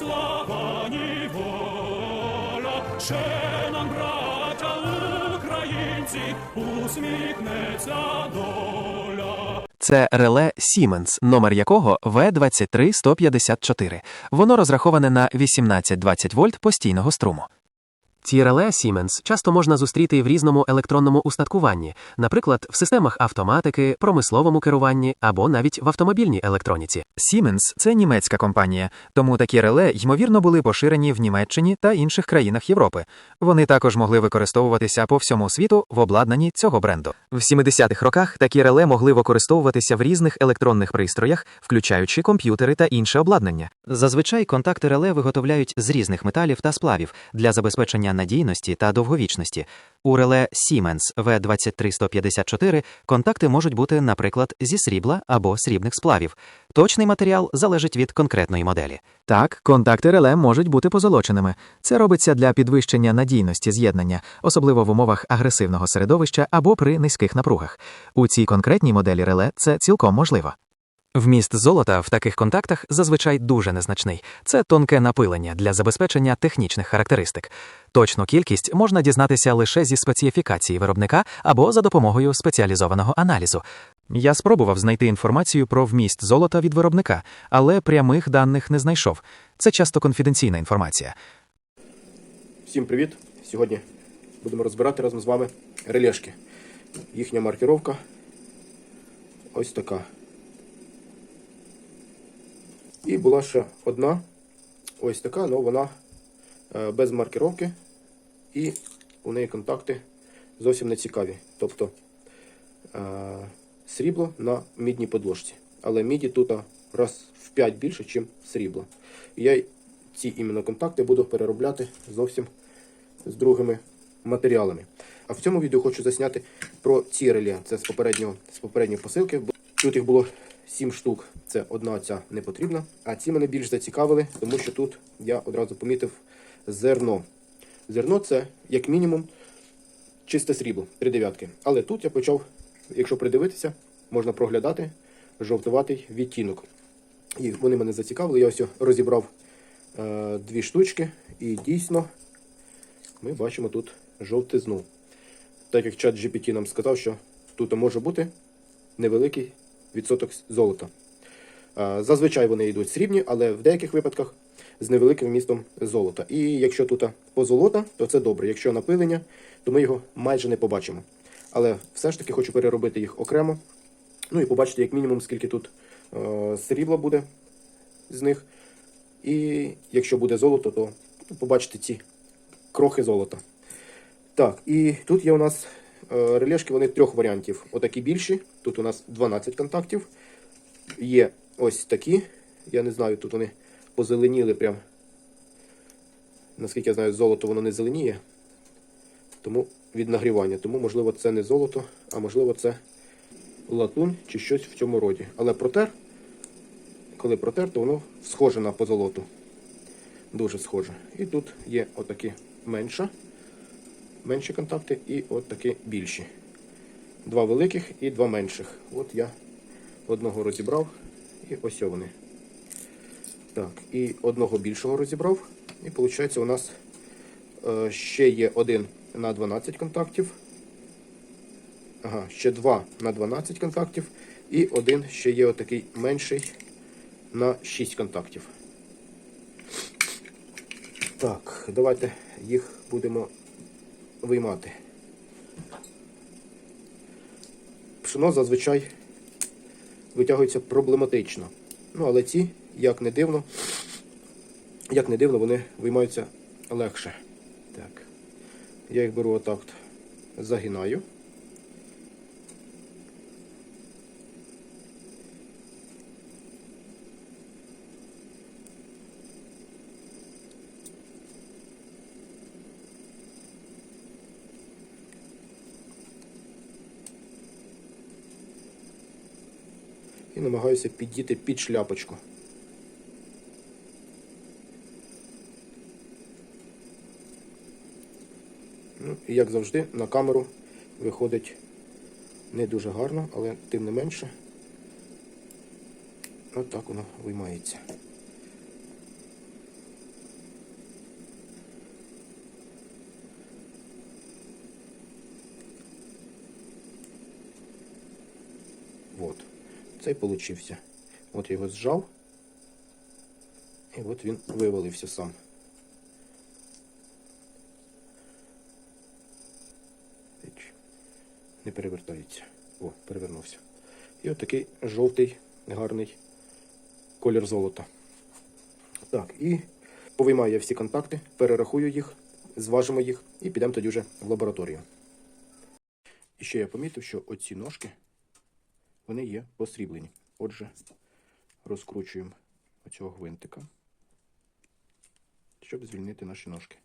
слава, ні воля, ще нам, браття українці, усміхнеться доля. Це реле Siemens, номер якого В23154. Воно розраховане на 18-20 вольт постійного струму. Ці реле Siemens часто можна зустріти в різному електронному устаткуванні, наприклад, в системах автоматики, промисловому керуванні або навіть в автомобільній електроніці. Siemens – це німецька компанія, тому такі реле ймовірно були поширені в Німеччині та інших країнах Європи. Вони також могли використовуватися по всьому світу в обладнанні цього бренду. В 70-х роках такі реле могли використовуватися в різних електронних пристроях, включаючи комп'ютери та інше обладнання. Зазвичай контакти реле виготовляють з різних металів та сплавів для забезпечення надійності та довговічності. У реле Siemens V23154 контакти можуть бути, наприклад, зі срібла або срібних сплавів. Точний матеріал залежить від конкретної моделі. Так, контакти реле можуть бути позолоченими. Це робиться для підвищення надійності з'єднання, особливо в умовах агресивного середовища або при низьких напругах. У цій конкретній моделі реле це цілком можливо. Вміст золота в таких контактах зазвичай дуже незначний. Це тонке напилення для забезпечення технічних характеристик. Точну кількість можна дізнатися лише зі специфікації виробника або за допомогою спеціалізованого аналізу. Я спробував знайти інформацію про вміст золота від виробника, але прямих даних не знайшов. Це часто конфіденційна інформація. Всім привіт! Сьогодні будемо розбирати разом з вами релешки. Їхня маркіровка ось така. І була ще одна ось така, але вона е, без маркіровки. І у неї контакти зовсім не цікаві. Тобто е, срібло на мідній подложці. Але міді тут раз в 5 більше, ніж срібло. Я ці іменно контакти буду переробляти зовсім з другими матеріалами. А в цьому відео хочу засняти про ці реле. Це з попереднього з попередньої посилки. Тут їх було 7 штук. Це одна ця не потрібна. А ці мене більш зацікавили, тому що тут я одразу помітив зерно. Зерно це як мінімум чисте срібло, три дев'ятки. Але тут я почав, якщо придивитися, можна проглядати жовтуватий відтінок. І вони мене зацікавили. Я ось розібрав е, дві штучки, і дійсно ми бачимо тут жовтизну. Так як чат GPT нам сказав, що тут може бути невеликий відсоток золота. Е, Зазвичай вони йдуть срібні, але в деяких випадках з невеликим вмістом золота. І якщо тут позолота, то це добре. Якщо напилення, то ми його майже не побачимо. Але все ж таки хочу переробити їх окремо. Ну і побачити, як мінімум, скільки тут е, срібла буде з них. І якщо буде золото, то побачите ці крохи золота. Так, і тут є у нас релешки, вони трьох варіантів. Отакі більші. Тут у нас 12 контактів. Є ось такі. Я не знаю, тут вони позеленіли прям. Наскільки я знаю, золото воно не зеленіє. Тому від нагрівання. Тому, можливо, це не золото, а можливо, це латунь чи щось в цьому роді. Але протер, коли протер, то воно схоже на позолоту. Дуже схоже. І тут є отакі менша, менші контакти і от такі більші. Два великих і два менших. От я одного розібрав і ось вони. Так, і одного більшого розібрав. І виходить, у нас е, ще є один на 12 контактів. Ага, ще два на 12 контактів. І один ще є отакий менший на 6 контактів. Так, давайте їх будемо виймати. Пшено зазвичай витягується проблематично. Ну, але ці, як не дивно, як не дивно, вони виймаються легше. Так. Я їх беру отак, загинаю. І намагаюся піддіти під шляпочку. Ну, і як завжди, на камеру виходить не дуже гарно, але тим не менше. Отак воно виймається. Цей получився. От я його зжав. І от він вивалився сам. Не перевертається. О, перевернувся. І от такий жовтий, гарний колір золота. Так, і повиймаю я всі контакти, перерахую їх, зважимо їх і підемо тоді вже в лабораторію. І ще я помітив, що оці ножки вони є посріблені. Отже, розкручуємо оцього гвинтика, щоб звільнити наші ножки.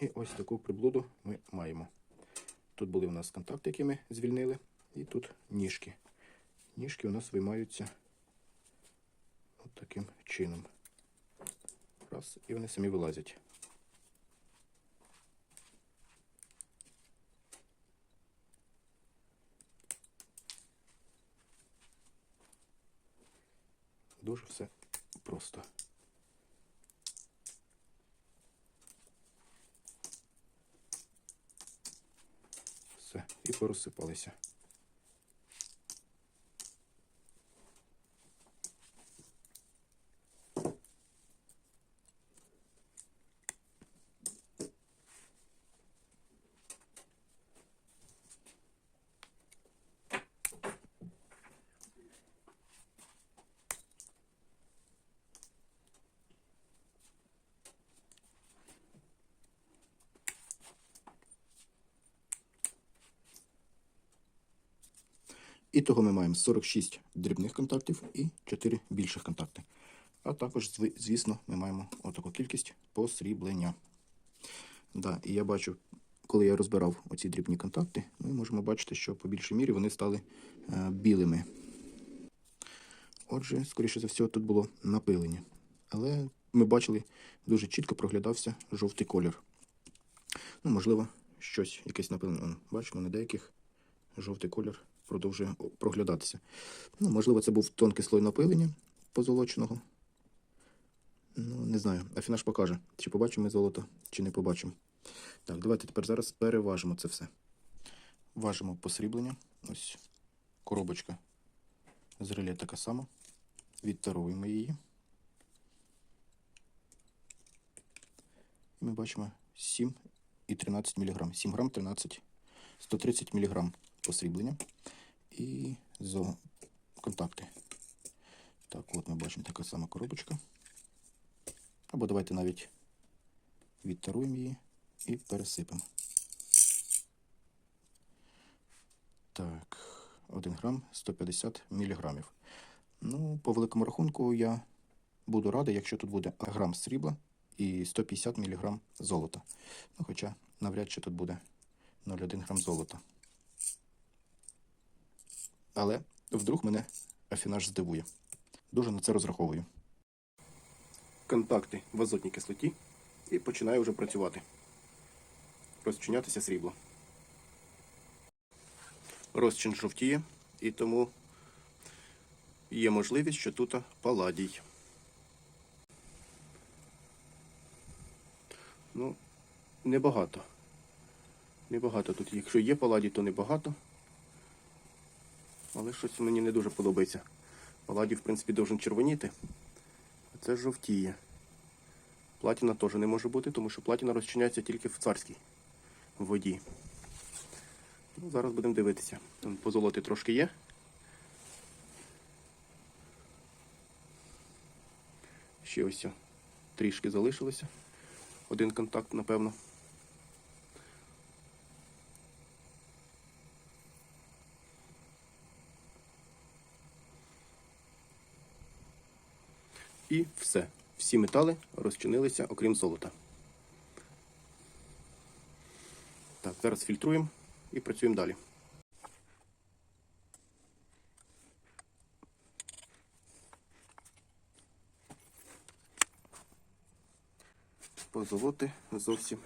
І ось таку приблуду ми маємо. Тут були у нас контакти, які ми звільнили, і тут ніжки. Ніжки у нас виймаються от таким чином. Раз, і вони самі вилазять. Дуже все просто. Все, і порозсипалися. І того ми маємо 46 дрібних контактів і 4 більших контакти. А також, звісно, ми маємо отаку кількість посріблення. Да, і я бачу, коли я розбирав оці дрібні контакти, ми можемо бачити, що по більшій мірі вони стали е, білими. Отже, скоріше за все, тут було напилення. Але ми бачили, дуже чітко проглядався жовтий колір. Ну, можливо, щось, якесь напилення. Бачимо, на деяких жовтий колір продовжує проглядатися. Ну, можливо, це був тонкий слой напилення позолоченого. Ну, не знаю. Афінаж покаже, чи побачимо ми золото, чи не побачимо. Так, давайте тепер зараз переважимо це все. Важимо посріблення. Ось коробочка з реле така сама. Відтаруємо її. І ми бачимо 7 і 13 мг. 7 грам 13, 130 мг посріблення і зо контакти. Так, от ми бачимо така сама коробочка. Або давайте навіть відтаруємо її і пересипемо. Так, 1 грам 150 міліграмів. Ну, по великому рахунку я буду радий, якщо тут буде грам срібла і 150 мг золота. Ну, хоча навряд чи тут буде 0,1 грам золота. Але вдруг мене афінаж здивує. Дуже на це розраховую. Контакти в азотній кислоті і починаю вже працювати. Розчинятися срібло. Розчин жовтіє, і тому є можливість, що тут паладій. Ну, небагато. Небагато тут. Якщо є паладій, то небагато. Але щось мені не дуже подобається. Паладій, в принципі, должен червоніти. А це жовтіє. Платіна теж не може бути, тому що платіна розчиняється тільки в царській воді. Ну, зараз будемо дивитися. Там позолоти трошки є. Ще ось трішки залишилося. Один контакт, напевно. І все. Всі метали розчинилися, окрім золота. Так, зараз фільтруємо і працюємо далі. Позолоти зовсім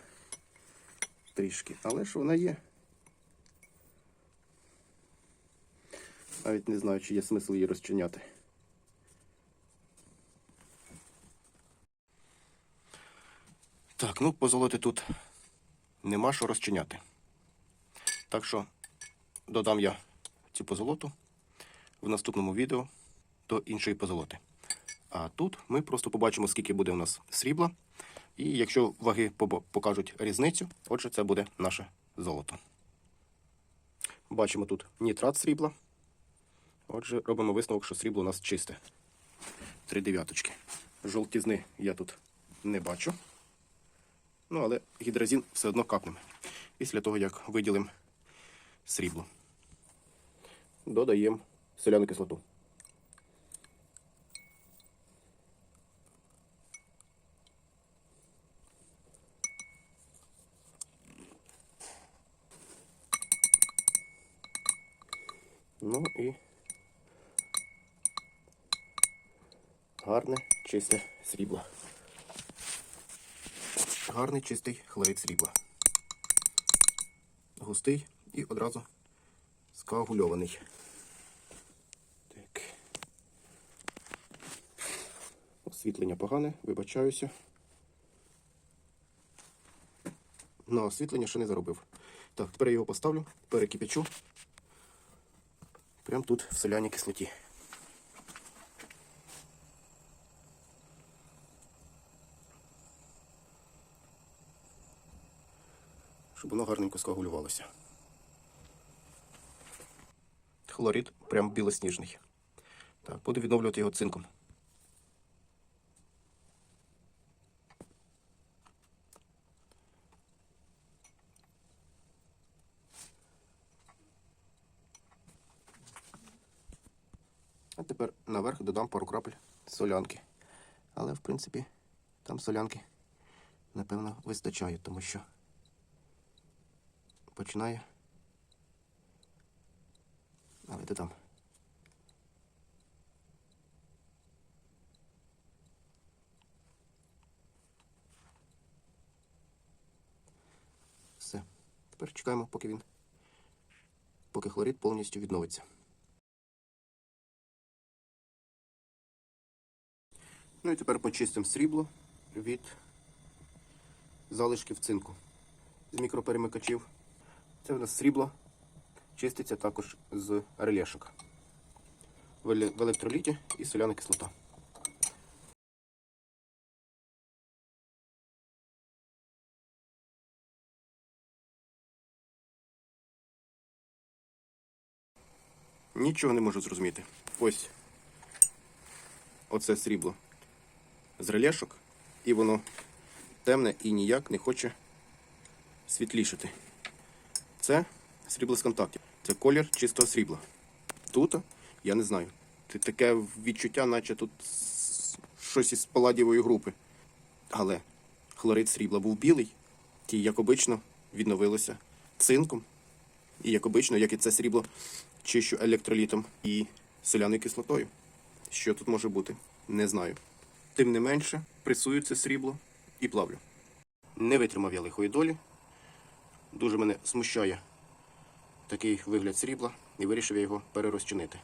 трішки. Але ж вона є. Навіть не знаю, чи є смисл її розчиняти. Так, ну позолоти тут нема що розчиняти. Так що додам я цю позолоту в наступному відео до іншої позолоти. А тут ми просто побачимо, скільки буде у нас срібла. І якщо ваги покажуть різницю, отже, це буде наше золото. Бачимо тут нітрат срібла. Отже, робимо висновок, що срібло у нас чисте. Три дев'яточки. Жовтізни я тут не бачу. Ну, але гідразін все одно капнемо. Після того, як виділимо срібло. Додаємо соляну кислоту. Ну і гарне чисте срібло. Гарний чистий хлорид срібла. Густий і одразу скоагульований. Так. Освітлення погане, вибачаюся. На освітлення ще не заробив. Так, тепер я його поставлю, перекипячу. Прямо тут, в соляній кислоті. Щоб воно гарненько скоагулювалося. Хлорид прям білосніжний. Так, буду відновлювати його цинком. А тепер наверх додам пару крапель солянки. Але, в принципі, там солянки, напевно, вистачає, тому що починає. Але додам. Все. Тепер чекаємо, поки він, поки хлорид повністю відновиться. Ну і тепер почистимо срібло від залишків цинку з мікроперемикачів. Це в нас срібло чиститься також з релешок в електроліті і соляна кислота. Нічого не можу зрозуміти. Ось оце срібло з релешок, і воно темне і ніяк не хоче світлішати. Це срібло з контактів. Це колір чистого срібла. Тут я не знаю. Таке відчуття, наче тут щось із паладієвої групи. Але хлорид срібла був білий, і, як обично, відновилося цинком. І як обично, як і це срібло, чищу електролітом і соляною кислотою. Що тут може бути? Не знаю. Тим не менше, пресую це срібло і плавлю. Не витримав я лихої долі. Дуже мене смущає такий вигляд срібла і вирішив я його перерозчинити.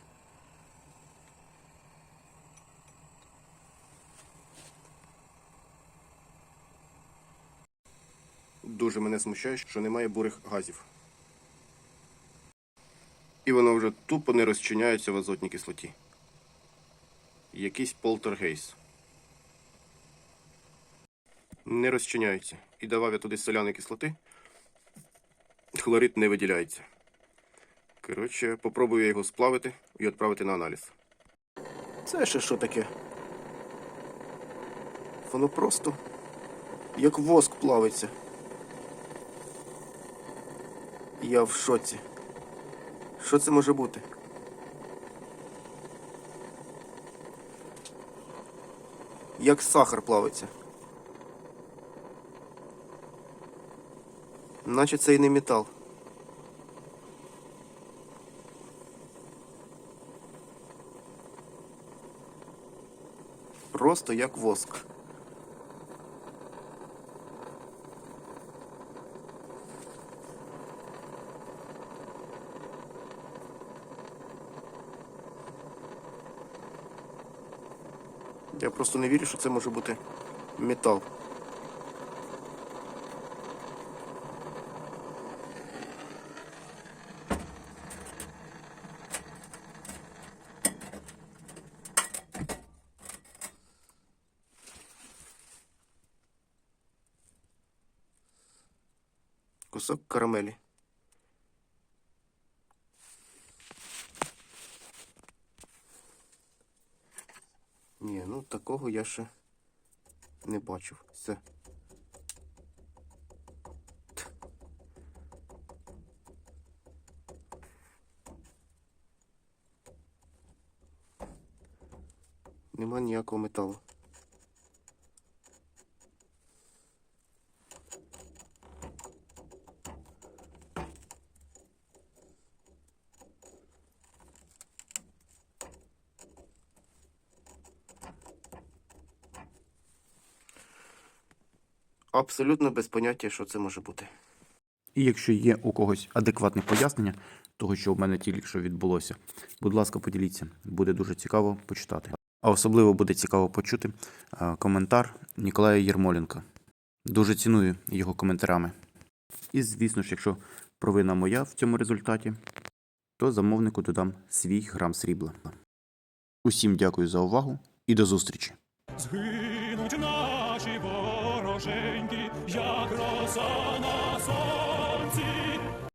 Дуже мене смущає, що немає бурих газів. І воно вже тупо не розчиняється в азотній кислоті. Якийсь полтергейс. Не розчиняється. І давав я туди соляної кислоти. Хлорид не виділяється. Коротше, попробую я його сплавити і відправити на аналіз. Це ще що таке? Воно просто як воск плавиться. Я в шоці. Що це може бути? Як сахар плавиться. Наче це і не метал. Просто як воск. Я просто не вірю, що це може бути метал. Кусок карамелі. Ні, ну такого я ще не бачив. Все. Нема ніякого металу. Абсолютно без поняття, що це може бути. І якщо є у когось адекватне пояснення того, що в мене тільки що відбулося, будь ласка, поділіться. Буде дуже цікаво почитати. А особливо буде цікаво почути е, коментар Ніколая Єрмоленка. Дуже ціную його коментарями. І, звісно ж, якщо провина моя в цьому результаті, то замовнику додам свій грам срібла. Усім дякую за увагу і до зустрічі! Вороженьки, як роса на сонці.